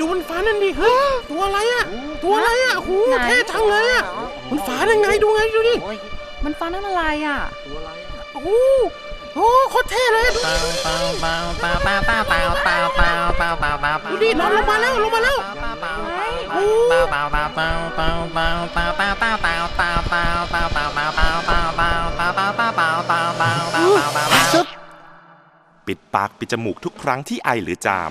ดูมันฟ้านั่นดิเฮ้ยตัวอะไรอะตัวอะไรอะโอ้โหเท่จังเลยอะมันฟ้ายังไงดูไงดูดิมันฟ้านั่นอะไรอะ ตัวอะไรอะโอ้โหโอ้โคตรเท่เลยดูดิดูดิดูดิดูดิลงมาแล้วลงมาแล้วโอ้โหปิดปากปิดจมูกทุกครั้งที่ไอหรือจาม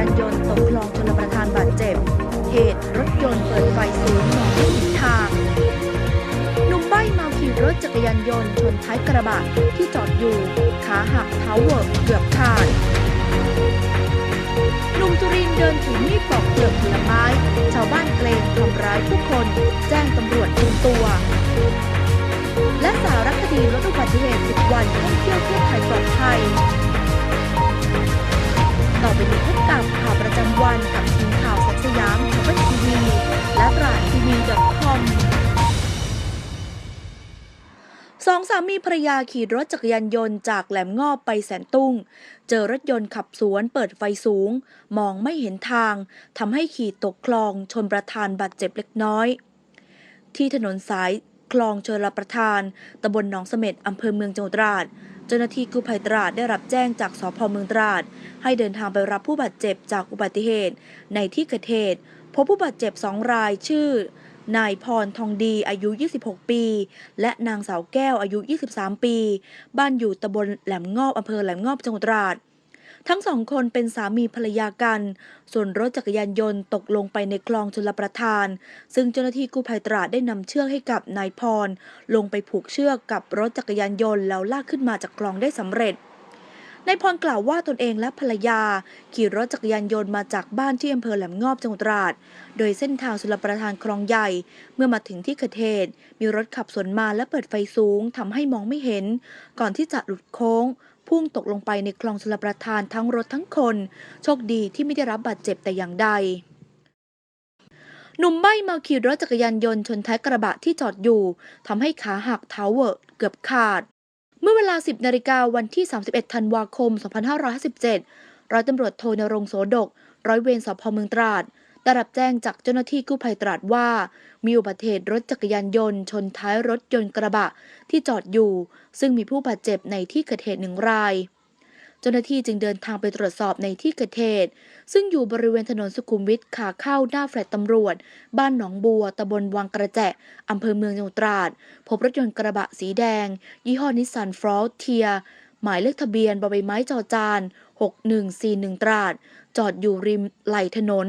ยานยนต์ตกคลองชลประทานบาดเจ็บ เหตุรถยนต์เปิดไฟสูงมองไม่เห็นทาง หนุ่มใบ้เมาขี่รถจักรยานยนต์ชนท้ายกระบะที่จอดอยู่ ขาหักเท้าเวิร์กเกือบขาดหนุ่มจุรินเดินถือมีดปอกเปลือกผลไม้ ชาวบ้านเกรงทำร้ายผู้คน แจ้งตำรวจคุมตัว และสารคดีลดอุบัติเหตุ 10 วันท่องเที่ยวเที่ยวไทยปลอดภัย ต่อไปนี้พบกับข่าวประจำวันกับทีมข่าวแสงสยามทวีทีวีและตราดทีวี .com สองสามีภรรยาขี่รถจักรยานยนต์จากแหลมงอบไปแสนตุ้ง เจอรถยนต์ขับสวนเปิดไฟสูง มองไม่เห็นทางทำให้ขี่ตกคลองชนประธานบาดเจ็บเล็กน้อย ที่ถนนสายคลองชลประทานตำบลหนองเสม็ดอำเภอเมืองจังหวัดตราด เจ้าหน้าที่กู้ภัยตราดได้รับแจ้งจากสพเมืองตราด ให้เดินทางไปรับผู้บาดเจ็บจากอุบัติเหตุ ในที่เกิดเหตุพบผู้บาดเจ็บสองรายชื่อนายพรทองดีอายุ 26 ปี และนางสาวแก้วอายุ 23 ปี บ้านอยู่ตำบลแหลมงอบอำเภอแหลมงอบจังหวัดตราด ทั้งสองคนเป็นสามีภรรยากัน ส่วนรถจักรยานยนต์ตกลงไปในคลองชลประทาน ซึ่งเจ้าหน้าที่กู้ภัยตราดได้นำเชือกให้กับนายพร ลงไปผูกเชือกกับรถจักรยานยนต์แล้วลากขึ้นมาจากคลองได้สำเร็จนายพรกล่าวว่าตนเองและภรรยา ขี่รถจักรยานยนต์มาจากบ้านที่อำเภอแหลมงอบจังหวัดตราด โดยเส้นทางชลประทานคลองใหญ่ เมื่อมาถึงที่เกิดเหตุมีรถขับสวนมาและเปิดไฟสูงทำให้มองไม่เห็น ก่อนที่จะหลุดโค้ง พุ่งตกลงไปในคลองชลประทานทั้งรถทั้งคน โชคดีที่ไม่ได้รับบาดเจ็บแต่อย่างใด หนุ่มใบ้เมาขี่รถจักรยานยนต์ชนท้ายกระบะที่จอดอยู่ทำให้ขาหักเท้าเวอะเกือบขาด เมื่อเวลา 10นาฬิกาวันที่ 31 ธันวาคม 2557 ร้อยตำรวจโทนรงโสดก ร้อยเวรสพเมืองตราด ได้รับแจ้งจากเจ้าหน้าที่กู้ภัยตราดว่า มีอุบัติเหตุรถจักรยานยนต์ ชนท้ายรถยนต์กระบะที่จอดอยู่ ซึ่งมีผู้บาดเจ็บในที่เกิดเหตุหนึ่งราย เจ้าหน้าที่จึงเดินทางไปตรวจสอบในที่เกิดเหตุ ซึ่งอยู่บริเวณถนนสุขุมวิทขาเข้าหน้าแฟลตตำรวจ บ้านหนองบัวตำบลวังกระแจอำเภอเมืองจังหวัดตราด พบรถยนต์กระบะสีแดง ยี่ห้อนิสสันฟรอสเทียหมายเลขทะเบียนบใบไม้จอจาน 6141 ตราด จอดอยู่ริมไหลถนน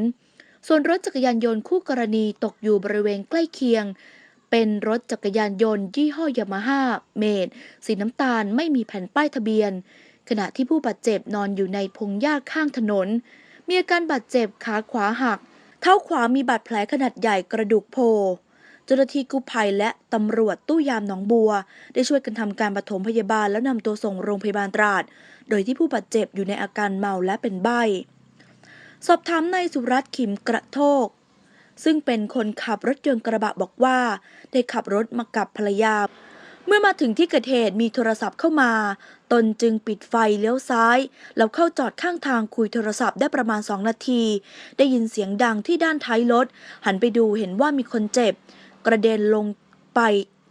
ส่วนรถจักรยานยนต์คู่กรณีตกอยู่บริเวณใกล้เคียง เป็นรถจักรยานยนต์ยี่ห้อยามาฮ่าเมดสีน้ำตาลไม่มีแผ่นป้ายทะเบียน ขณะที่ผู้บาดเจ็บนอนอยู่ในพงหญ้าข้างถนน มีอาการบาดเจ็บขาขวาหัก เท้าขวามีบาดแผลขนาดใหญ่กระดูกโผล่เจ้าหน้าที่กู้ภัยและตำรวจตู้ยามหนองบัว ได้ช่วยกันทำการปฐมพยาบาลแล้วนำตัวส่งโรงพยาบาลตราด โดยที่ผู้บาดเจ็บอยู่ในอาการเมาและเป็นใบ สอบถามนายสุรัตน์ขิมกระโทก ซึ่งเป็นคนขับรถยนต์กระบะบอกว่า ได้ขับรถมากับภรรยา เมื่อมาถึงที่เกิดเหตุมีโทรศัพท์เข้ามา ตนจึงปิดไฟเลี้ยวซ้าย แล้วเข้าจอดข้างทางคุยโทรศัพท์ได้ประมาณ2นาที ได้ยินเสียงดังที่ด้านท้ายรถ หันไปดูเห็นว่ามีคนเจ็บ กระเด็นลงไป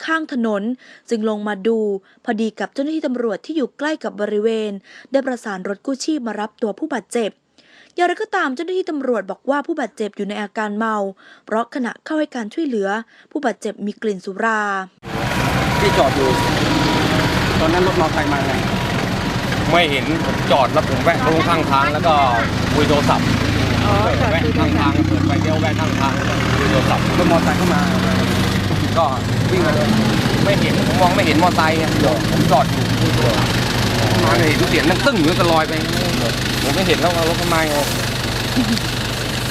ข้างถนนจึงลงมาดู พอดีกับเจ้าหน้าที่ตำรวจที่อยู่ใกล้กับบริเวณ ได้ประสานรถกู้ชีพมารับตัวผู้บาดเจ็บ อย่างไรก็ตามเจ้าหน้าที่ตำรวจบอกว่าผู้บาดเจ็บอยู่ในอาการเมา เพราะขณะเข้าให้การช่วยเหลือ ผู้บาดเจ็บมีกลิ่นสุรา ที่จอดอยู่ ตอนนั้นรถมอเตอร์ไซค์มาไงผไม่เห็นผมจอดแล้วผมแวะลงข้างทางแล้วก็คุยโทรศัพท์แวะข้างทางเปิดไฟเลี้ยวแวะข้างทางแล้วก็คุยโทรศัพท์ก็มอเตอร์ไซค์เข้ามา ก็วิ่งมาเลยไม่เห็นผมมองไม่เห็นมอเตอร์ไซค์ไงผมจอดอยู่มา เห็นเสียงนั่งตึ้งเหมือนกันลอยไป ผมไม่เห็นแล้วว่ารถเข้ามาไง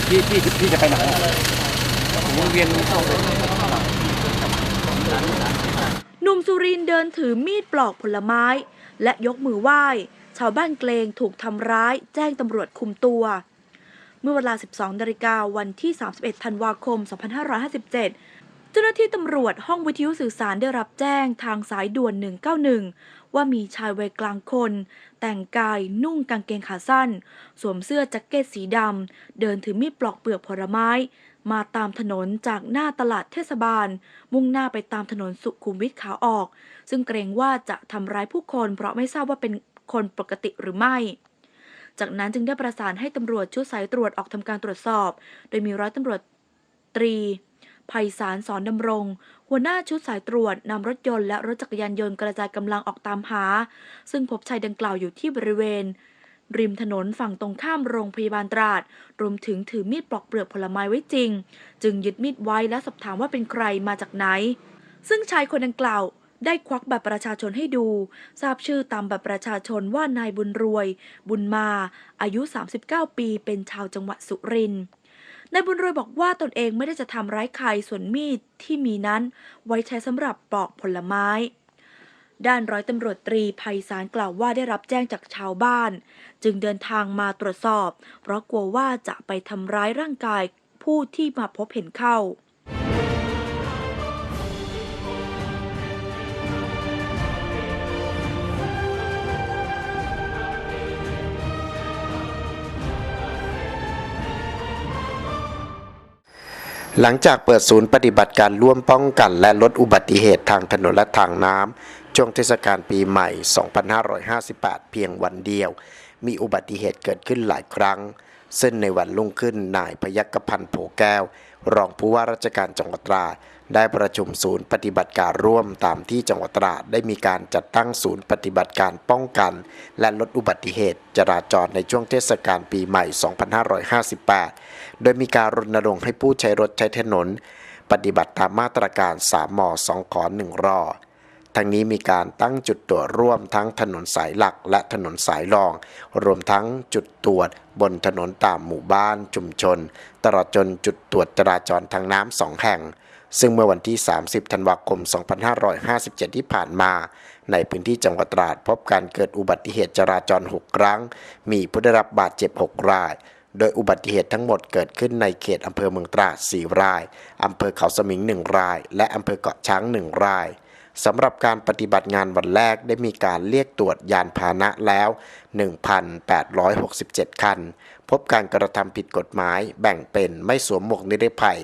พี่พี่พี่จะไปไหนผมวนเวียนเข้าไปหนุ่มสุรินเดินถือมีดปลอกผลไม้ และยกมือไหว้ ชาวบ้านเกรงถูกทำร้าย แจ้งตำรวจคุมตัว เมื่อเวลา 12นาฬิกาวันที่ 31 ธันวาคม 2557 เจ้าหน้าที่ตำรวจห้องวิทยุสื่อสารได้รับแจ้งทางสายด่วน 191 ว่ามีชายวัยกลางคน แต่งกายนุ่งกางเกงขาสั้น สวมเสื้อแจ็คเก็ตสีดำ เดินถือมีดปลอกเปลือกผลไม้ มาตามถนนจากหน้าตลาดเทศบาล มุ่งหน้าไปตามถนนสุขุมวิทขาออก ซึ่งเกรงว่าจะทำร้ายผู้คนเพราะไม่ทราบว่าเป็นคนปกติหรือไม่จากนั้นจึงได้ประสานให้ตำรวจชุดสายตรวจออกทำการตรวจสอบ โดยมีร้อยตำรวจตรี ภัยสารสอนดำรง หัวหน้าชุดสายตรวจนำรถยนต์และรถจักรยานยนต์กระจายกำลังออกตามหา ซึ่งพบชายดังกล่าวอยู่ที่บริเวณ ริมถนนฝั่งตรงข้ามโรงพยาบาลตราด รวมถึงถือมีดปลอกเปลือกผลไม้ไว้จริง จึงยึดมีดไว้และสอบถามว่าเป็นใครมาจากไหน ซึ่งชายคนดังกล่าวได้ควักบัตรประชาชนให้ดู ทราบชื่อตามบัตรประชาชนว่านายบุญรวย บุญมา อายุ 39 ปี เป็นชาวจังหวัดสุรินทร์ นายบุญรวยบอกว่าตนเองไม่ได้จะทำร้ายใครส่วนมีดที่มีนั้น ไว้ใช้สำหรับปอกผลไม้ ด้านร้อยตำรวจตรีภัยสารกล่าวว่าได้รับแจ้งจากชาวบ้าน จึงเดินทางมาตรวจสอบ เพราะกลัวว่าจะไปทำร้ายร่างกายผู้ที่มาพบเห็นเข้า หลังจากเปิดศูนย์ปฏิบัติการร่วมป้องกันและลดอุบัติเหตุทางถนนและทางน้ำช่วงเทศกาลปีใหม่ 2558 เพียงวันเดียว มีอุบัติเหตุเกิดขึ้นหลายครั้ง ซึ่งในวันรุ่งขึ้นนายพยัคฆพันธ์โผแก้ว รองผู้ว่าราชการจังหวัดตราดได้ประชุมศูนย์ปฏิบัติการร่วมตามที่จังหวัดตราดได้มีการจัดตั้งศูนย์ปฏิบัติการป้องกัน และลดอุบัติเหตุ จราจรในช่วงเทศกาลปีใหม่ 2558 โดยมีการรณรงค์ให้ผู้ใช้รถใช้ถนน ปฏิบัติตามมาตรการ3ม2ขอ1รอ ทั้งนี้มีการตั้งจุดตรวจร่วมทั้งถนนสายหลักและถนนสายรอง รวมทั้งจุดตรวจบนถนนตามหมู่บ้านชุมชน ตลอดจนจุดตรวจจราจรทางน้ำสองแห่ง ซึ่งเมื่อวันที่ 30 ธันวาคม 2557 ที่ผ่านมา ในพื้นที่จังหวัดตราดพบการเกิดอุบัติเหตุจราจร 6 ครั้ง มีผู้ได้รับบาดเจ็บ 6 รายโดยอุบัติเหตุทั้งหมดเกิดขึ้นในเขตอำเภอเมืองตราด4ราย อำเภอเขาสมิง 1 ราย และอำเภอเกาะช้าง 1 ราย สำหรับการปฏิบัติงานวันแรกได้มีการเรียกตรวจยานพาหนะแล้ว 1,867 คัน พบการกระทำผิดกฎหมายแบ่งเป็นไม่สวมหมวกนิรภัย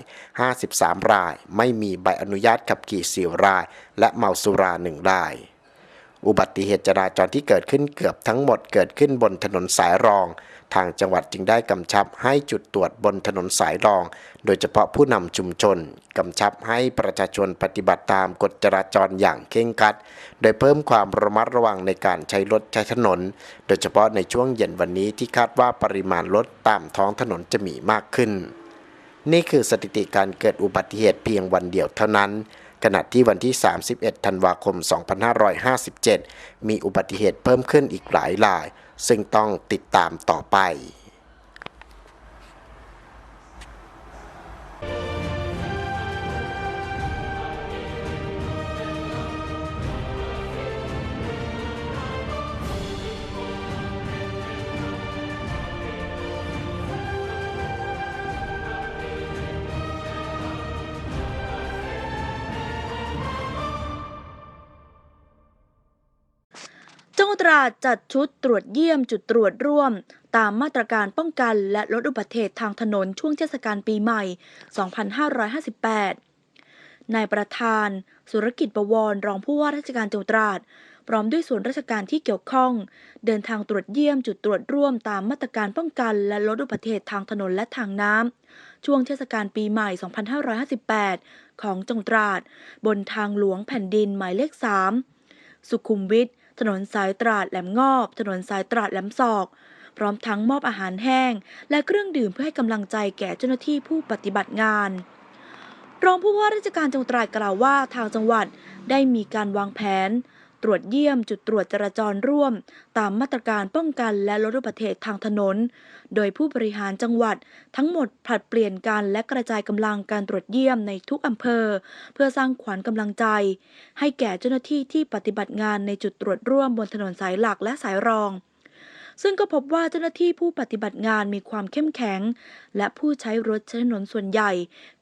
53 ราย ไม่มีใบอนุญาตขับขี่ 4 ราย และเมาสุรา 1 ราย อุบัติเหตุจราจรที่เกิดขึ้นเกือบทั้งหมดเกิดขึ้นบนถนนสายรอง ทางจังหวัดจึงได้กำชับให้จุดตรวจบนถนนสายรอง โดยเฉพาะผู้นำชุมชนกำชับให้ประชาชนปฏิบัติตามกฎจราจรอย่างเคร่งครัด โดยเพิ่มความระมัดระวังในการใช้รถใช้ถนน โดยเฉพาะในช่วงเย็นวันนี้ที่คาดว่าปริมาณรถตามท้องถนนจะมีมากขึ้น นี่คือสถิติการเกิดอุบัติเหตุเพียงวันเดียวเท่านั้นขณะที่วันที่ 31 ธันวาคม 2557 มีอุบัติเหตุเพิ่มขึ้นอีกหลายราย ซึ่งต้องติดตามต่อไป ตราจัดชุดตรวจเยี่ยมจุดตรวจร่วม ตามมาตรการป้องกันและลดอุบัติเหตุทางถนนช่วงเทศกาลปีใหม่ 2558 นายประธาน สุรกิจประวรรองผู้ว่าราชการจังหวัดตราด พร้อมด้วยส่วนราชการที่เกี่ยวข้อง เดินทางตรวจเยี่ยมจุดตรวจร่วมตามมาตรการป้องกันและลดอุบัติเหตุทางถนนและทางน้ำช่วงเทศกาลปีใหม่ 2558 ของจังหวัดตราด บนทางหลวงแผ่นดินหมายเลข 3 สุขุมวิท ถนนสายตราดแหลมงอบ ถนนสายตราดแหลมศอก พร้อมทั้งมอบอาหารแห้ง และเครื่องดื่มเพื่อให้กำลังใจแก่เจ้าหน้าที่ผู้ปฏิบัติงานรองผู้ว่าราชการจังหวัดตราดกล่าวว่าทางจังหวัดได้มีการวางแผน ตรวจเยี่ยมจุดตรวจจราจรร่วม ตามมาตรการป้องกันและลดอุบัติเหตุทางถนน โดยผู้บริหารจังหวัด ทั้งหมดผลัดเปลี่ยนกันและกระจายกำลังการตรวจเยี่ยมในทุกอำเภอ เพื่อสร้างขวัญกำลังใจ ให้แก่เจ้าหน้าที่ที่ปฏิบัติงานในจุดตรวจร่วมบนถนนสายหลักและสายรองซึ่งก็พบว่าเจ้าหน้าที่ผู้ปฏิบัติงานมีความเข้มแข็ง และผู้ใช้รถใช้ถนนส่วนใหญ่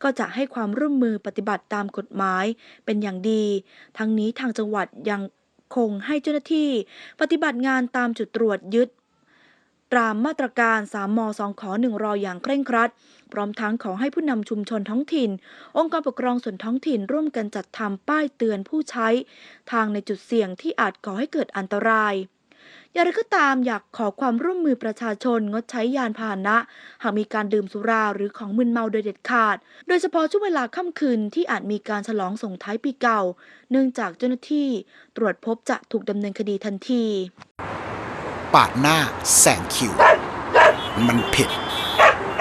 ก็จะให้ความร่วมมือปฏิบัติตามกฎหมายเป็นอย่างดี ทั้งนี้ทางจังหวัดยัง คงให้เจ้าหน้าที่ ปฏิบัติงานตามจุดตรวจยึดตามมาตรการ 3 ม 2 ขอ1รออย่างเคร่งครัด พร้อมทั้งขอให้ผู้นำชุมชนท้องถิ่น องค์กรปกครองส่วนท้องถิ่นร่วมกันจัดทำป้ายเตือนผู้ใช้ ทางในจุดเสี่ยงที่อาจก่อให้เกิดอันตราย อย่างไรก็ตามอยากขอความร่วมมือประชาชนงดใช้ยานพาหนะ หากมีการดื่มสุราหรือของมึนเมาโดยเด็ดขาด โดยเฉพาะช่วงเวลาค่ำคืนที่อาจมีการฉลองส่งท้ายปีเก่า เนื่องจากเจ้าหน้าที่ตรวจพบจะถูกดำเนินคดีทันที ปาดหน้าแสงคิว มันผิด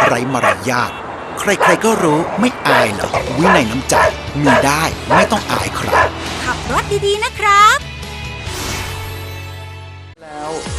ไรมารยาทใครๆก็รู้ไม่อายเหรอวินัยน้ำใจมีได้ไม่ต้องอายใครขับรถดีๆนะครับ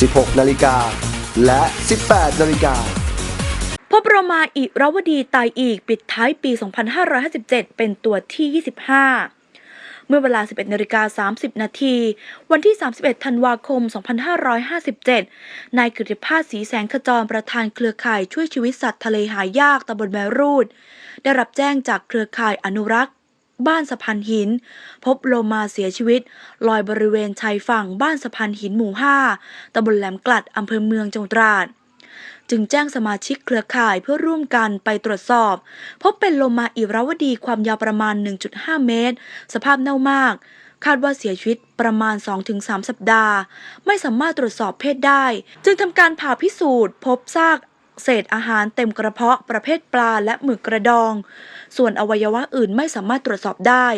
16 นาฬิกา และ 18 นาฬิกาพบโรมาอิรวดีตายอีกปิดท้ายปี 2557 เป็นตัวที่ 25เมื่อเวลา 11นาฬิกา30 นาที วันที่ 31 ธันวาคม 2557 นายกฤติภาสศรีแสงขจรประธานเครือข่ายช่วยชีวิตสัตว์ทะเลหายากตำบลแมรูด ได้รับแจ้งจากเครือข่ายอนุรักษ์ บ้านสะพานหิน พบโลมาเสียชีวิต ลอยบริเวณชายฝั่งบ้านสะพานหินหมู่5ตำบลแหลมกลัดอำเภอเมืองจังหวัดตราดจึงแจ้งสมาชิกเครือข่ายเพื่อร่วมกันไปตรวจสอบ พบเป็นโลมาอิราวดีความยาวประมาณ 1.5 เมตร สภาพเน่ามาก คาดว่าเสียชีวิตประมาณ 2-3 สัปดาห์ ไม่สามารถตรวจสอบเพศได้ จึงทำการผ่าพิสูจน์ พบซาก เศษอาหารเต็มกระเพาะประเภทปลาและหมึกกระดอง ส่วนอวัยวะอื่นไม่สามารถตรวจสอบได้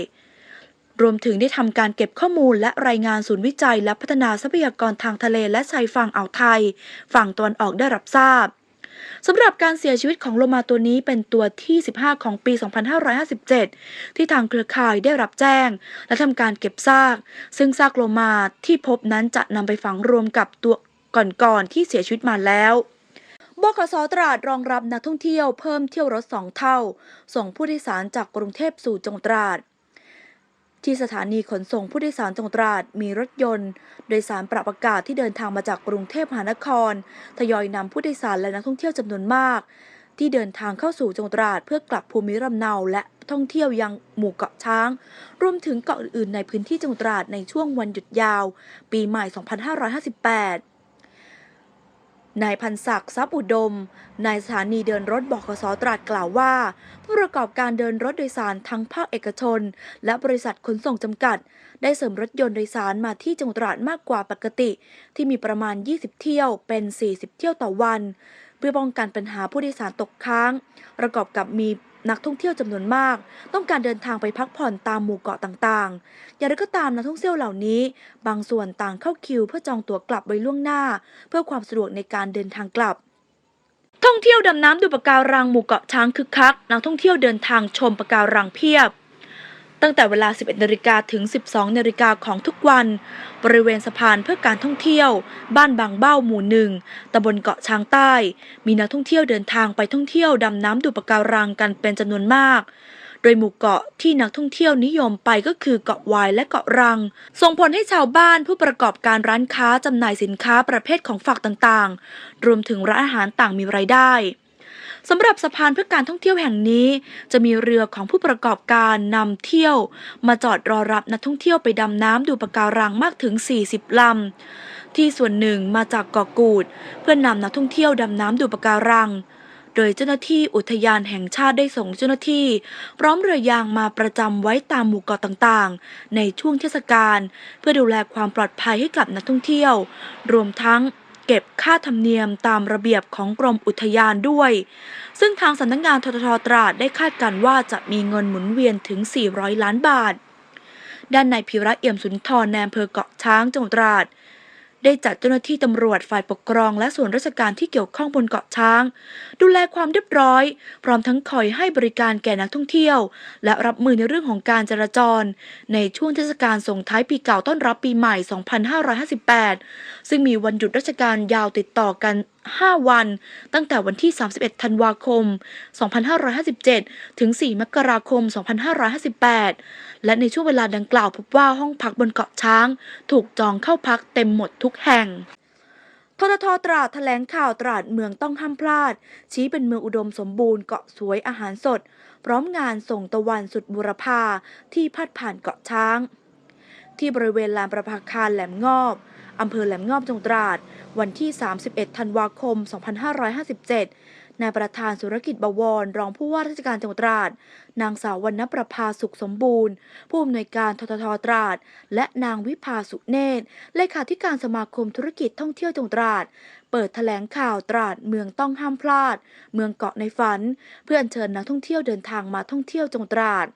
รวมถึงได้ทำการเก็บข้อมูลและรายงานศูนย์วิจัยและพัฒนาทรัพยากรทางทะเลและชายฝั่งอ่าวไทย ฝั่งตะวันออกได้รับทราบสำหรับการเสียชีวิตของโลมาตัวนี้เป็นตัวที่ 15 ของปี 2557 ที่ทางเครือข่ายได้รับแจ้ง และทำการเก็บซาก ซึ่งซากโลมาที่พบนั้นจะนำไปฝังรวมกับตัวก่อนๆที่เสียชีวิตมาแล้ว บขสตราดรองรับนักท่องเที่ยวเพิ่มเที่ยวรถสองเท่า ส่งผู้โดยสารจากกรุงเทพสู่จังหวัดตราด ที่สถานีขนส่งผู้โดยสารจังหวัดตราดมีรถยนต์ โดยสารปรับอากาศที่เดินทางมาจากกรุงเทพมหานคร ทยอยนำผู้โดยสารและนักท่องเที่ยวจำนวนมาก ที่เดินทางเข้าสู่จังหวัดตราดเพื่อกลับภูมิลำเนาและท่องเที่ยวยังหมู่เกาะช้าง รวมถึงเกาะอื่นๆในพื้นที่จังหวัดตราดในช่วงวันหยุดยาว ปีใหม่ 2558 นายพันศักดิ์ทรัพย์อุดม นายสถานีเดินรถบขสตราดกล่าวว่า ผู้ประกอบการเดินรถโดยสารทั้งภาคเอกชน และบริษัทขนส่งจำกัด ได้เสริมรถยนต์โดยสารมาที่จังหวัดตราดมากกว่าปกติ ที่มีประมาณ 20 เที่ยวเป็น 40 เที่ยวต่อวัน เพื่อป้องกันปัญหาผู้โดยสารตกค้าง ประกอบกับมี นักท่องเที่ยวจำนวนมาก ต้องการเดินทางไปพักผ่อนตามหมู่เกาะต่างๆ อย่างไรก็ตามนักท่องเที่ยวเหล่านี้ บางส่วนต่างเข้าคิวเพื่อจองตั๋วกลับไว้ล่วงหน้า เพื่อความสะดวกในการเดินทางกลับ ท่องเที่ยวดำน้ำดูปะการังหมู่เกาะช้างคึกคัก นักท่องเที่ยวเดินทางชมปะการังเพียบ ตั้งแต่เวลา 11นาฬิกาถึง 12นาฬิกาของทุกวัน บริเวณสะพานเพื่อการท่องเที่ยว บ้านบางเบ้าหมู่หนึ่งตำบลเกาะช้างใต้ มีนักท่องเที่ยวเดินทางไปท่องเที่ยวดำน้ำดูปะการังกันเป็นจำนวนมากโดยหมู่เกาะที่นักท่องเที่ยวนิยมไปก็คือเกาะวายและเกาะรัง ส่งผลให้ชาวบ้านผู้ประกอบการร้านค้าจำหน่ายสินค้าประเภทของฝากต่างๆ รวมถึงร้านอาหารต่างมีรายได้ สำหรับสะพานเพื่อการท่องเที่ยวแห่งนี้ จะมีเรือของผู้ประกอบการนำเที่ยว มาจอดรอรับนักท่องเที่ยวไปดำน้ำดูปะการังมากถึง 40 ลำ ที่ส่วนหนึ่งมาจากเกาะกูด เพื่อนนำนักท่องเที่ยวดำน้ำดูปะการังโดยเจ้าหน้าที่อุทยานแห่งชาติได้ส่งเจ้าหน้าที่ พร้อมเรือยางมาประจำไว้ตามหมู่เกาะต่างๆ ในช่วงเทศกาลเพื่อดูแลความปลอดภัยให้กับนักท่องเที่ยว รวมทั้ง เก็บค่าธรรมเนียมตามระเบียบของกรมอุทยานด้วย ซึ่งทางสำนักงานทททตราดได้คาดการณ์ว่าจะมีเงินหมุนเวียนถึง 400 ล้านบาท ด้านนายพิระเอี่ยมสุนทรแนมเภอเกาะช้างจังหวัดตราด ได้จัดเจ้าหน้าที่ตำรวจฝ่ายปกครองและส่วนราชการที่เกี่ยวข้องบนเกาะช้าง ดูแลความเรียบร้อย พร้อมทั้งคอยให้บริการแก่นักท่องเที่ยว และรับมือในเรื่องของการจราจร ในช่วงเทศกาลส่งท้ายปีเก่าต้อนรับปีใหม่ 2558 ซึ่งมีวันหยุดราชการยาวติดต่อกัน 5 วัน ตั้งแต่วันที่ 31 ธันวาคม 2557 ถึง 4 มกราคม 2558 และในช่วงเวลาดังกล่าวพบว่าห้องพักบนเกาะช้าง ถูกจองเข้าพักเต็มหมดทุกแห่งทททตราดแถลงข่าวตราดเมืองต้องห้ามพลาด ชี้เป็นเมืองอุดมสมบูรณ์เกาะสวยอาหารสด พร้อมงานส่งตะวันสุดบุรพาที่พัดผ่านเกาะช้าง ที่บริเวณลานประภาคารแหลมงอบอำเภอแหลมงอบจังหวัดตราด วันที่ 31 ธันวาคม 2557 นายประธานสุรกิจบวร รองผู้ว่าราชการจังหวัดตราด นางสาววรรณประภาสุขสมบูรณ์ ผู้อำนวยการทททตราด และนางวิภาสุเนตรเลขาธิการสมาคมธุรกิจท่องเที่ยวจังหวัดตราด เปิดแถลงข่าวตราดเมืองต้องห้ามพลาด เมืองเกาะในฝัน เพื่ออัญเชิญนักท่องเที่ยวเดินทางมาท่องเที่ยวจังหวัดตราด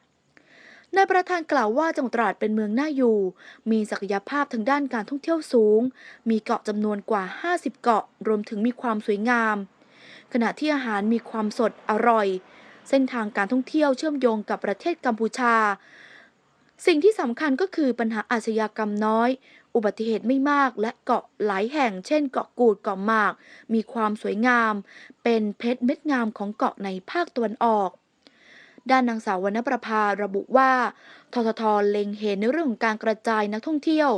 นายประธานกล่าวว่าจังหวัดตราดเป็นเมืองน่าอยู่ มีศักยภาพทางด้านการท่องเที่ยวสูง มีเกาะจำนวนกว่า 50 เกาะ รวมถึงมีความสวยงาม ขณะที่อาหารมีความสดอร่อย เส้นทางการท่องเที่ยวเชื่อมโยงกับประเทศกัมพูชา สิ่งที่สำคัญก็คือปัญหาอาชญากรรมน้อย อุบัติเหตุไม่มากและเกาะหลายแห่ง เช่นเกาะกูดเกาะหมาก มีความสวยงาม เป็นเพชรเม็ดงามของเกาะในภาคตะวันออกด้านนางสาววรรณประภาระบุว่า ทททเล็งเห็นในเรื่องของการกระจายนักท่องเที่ยว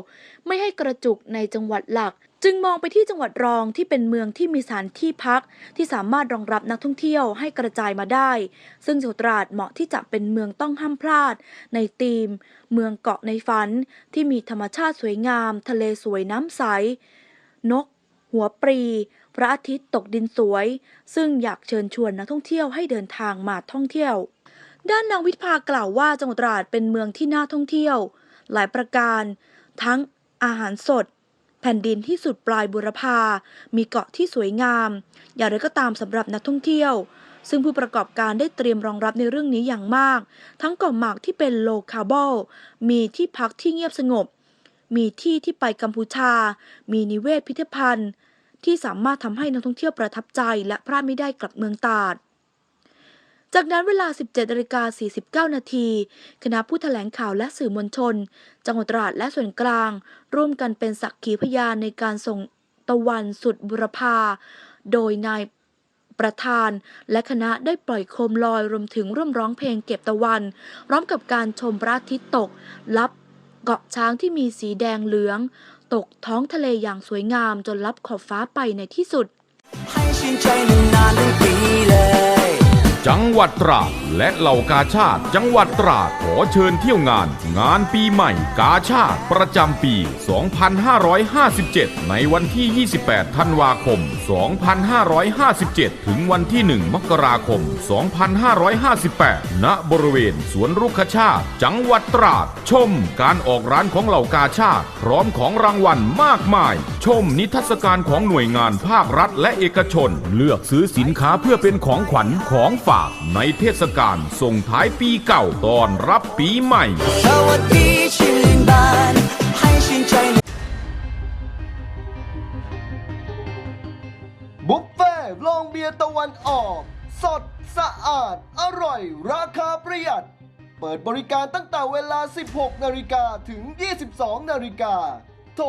ไม่ให้กระจุกในจังหวัดหลัก จึงมองไปที่จังหวัดรองที่เป็นเมืองที่มีสถานที่พัก ที่สามารถรองรับนักท่องเที่ยวให้กระจายมาได้ ซึ่งจังหวัดตราดเหมาะที่จะเป็นเมืองต้องห้ามพลาด ในธีม เมืองเกาะในฝัน ที่มีธรรมชาติสวยงาม ทะเลสวยน้ำใส นก หัวปรี พระอาทิตย์ตกดินสวย ซึ่งอยากเชิญชวนนักท่องเที่ยวให้เดินทางมาท่องเที่ยว ด้านนางวิภากล่าวว่าจังหวัดตราดเป็นเมืองที่น่าท่องเที่ยว หลายประการ ทั้งอาหารสด แผ่นดินที่สุดปลายบุรพา มีเกาะที่สวยงาม อย่างไรก็ตามสำหรับนักท่องเที่ยว ซึ่งผู้ประกอบการได้เตรียมรองรับในเรื่องนี้อย่างมาก ทั้งเกาะหมากที่เป็นโลคาบอลมีที่พักที่เงียบสงบ มีที่ที่ไปกัมพูชา มีนิเวศพิพิธภัณฑ์ ที่สามารถทำให้นักท่องเที่ยวประทับใจและพลาดไม่ได้กลับเมืองตาด จากนั้นเวลา 17นาฬิกา49 นาที คณะผู้แถลงข่าวและสื่อมวลชน จังหวัดตราดและส่วนกลาง ร่วมกันเป็นสักขีพยานในการส่งตะวันสุดบุรพา โดยนายประธาน และคณะได้ปล่อยโคมลอยรวมถึงร่วมร้องเพลงเก็บตะวัน พร้อมกับการชมพระอาทิตย์ตกลับเกาะช้างที่มีสีแดงเหลือง ตกท้องทะเลอย่างสวยงามจนลับขอบฟ้าไปในที่สุดจั จังหวัดตราดและเหล่ากาชาติจังหวัดตราดขอเชิญเที่ยวงาน งานปีใหม่กาชาติประจำปี 2557 ในวันที่ 28 ธันวาคม 2557 ถึงวันที่ 1 มกราคม 2558 ณ บริเวณสวนรุกขชาติ จังหวัดตราด ชมการออกร้านของเหล่ากาชาติ พร้อมของรางวัลมากมายชมนิทรรศการของหน่วยงานภาครัฐและเอกชน เลือกซื้อสินค้าเพื่อเป็นของขวัญของฝากในเทศกาลส่งท้ายปีเก่าตอนรับปีใหม่บุฟเฟ่ต์ลองเบียร์ตะวันออก สดสะอาด อร่อย ราคาประหยัด เปิดบริการตั้งแต่เวลา 16 นาฬิกาถึง 22 นาฬิกาโทร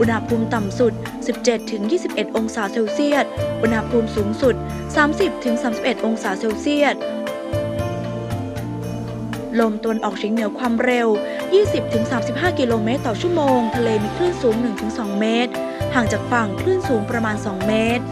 อุณหภูมิต่ำสุด 17-21 องศาเซลเซียส อุณหภูมิสูงสุด 30-31 องศาเซลเซียส ลมตวนออกเฉียงเหนือความเร็ว 20-35 กิโลเมตรต่อชั่วโมง ทะเลมีคลื่นสูง 1-2 เมตร ห่างจากฝั่งคลื่นสูงประมาณ 2 เมตร